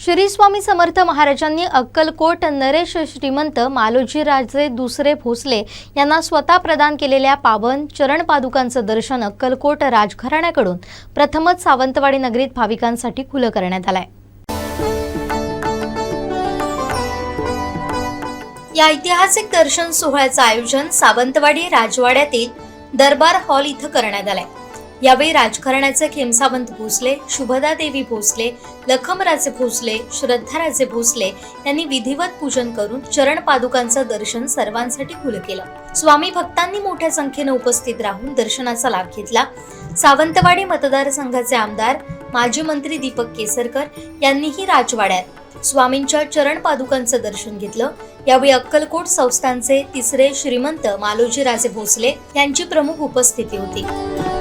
श्री स्वामी समर्थ महाराजांनी अक्कलकोट नरेश श्रीमंत मालोजीराजे दुसरे भोसले यांना स्वतः प्रदान केलेल्या पावन चरण पादुकांचं दर्शन अक्कलकोट राजघराण्याकडून प्रथमच सावंतवाडी नगरीत भाविकांसाठी खुलं करण्यात आलंय. या ऐतिहासिक दर्शन सोहळ्याचं आयोजन सावंतवाडी राजवाड्यातील दरबार हॉल इथं करण्यात आलंय. यावेळी राजघराण्याचे खेमसावंत भोसले शुभदा देवी भोसले लखमराजे भोसले श्रद्धाराजे भोसले यांनी विधिवत पूजन करून चरण पादुकांचं दर्शन सर्वांसाठी खुलं केलं. स्वामी भक्तांनी मोठ्या संख्येनं उपस्थित राहून दर्शनाचा लाभ घेतला. सावंतवाडी मतदारसंघाचे आमदार माजी मंत्री दीपक केसरकर यांनीही राजवाड्यात स्वामींच्या चरण पादुकांचं दर्शन घेतलं. यावेळी अक्कलकोट संस्थांचे तिसरे श्रीमंत मालोजीराजे भोसले यांची प्रमुख उपस्थिती होती.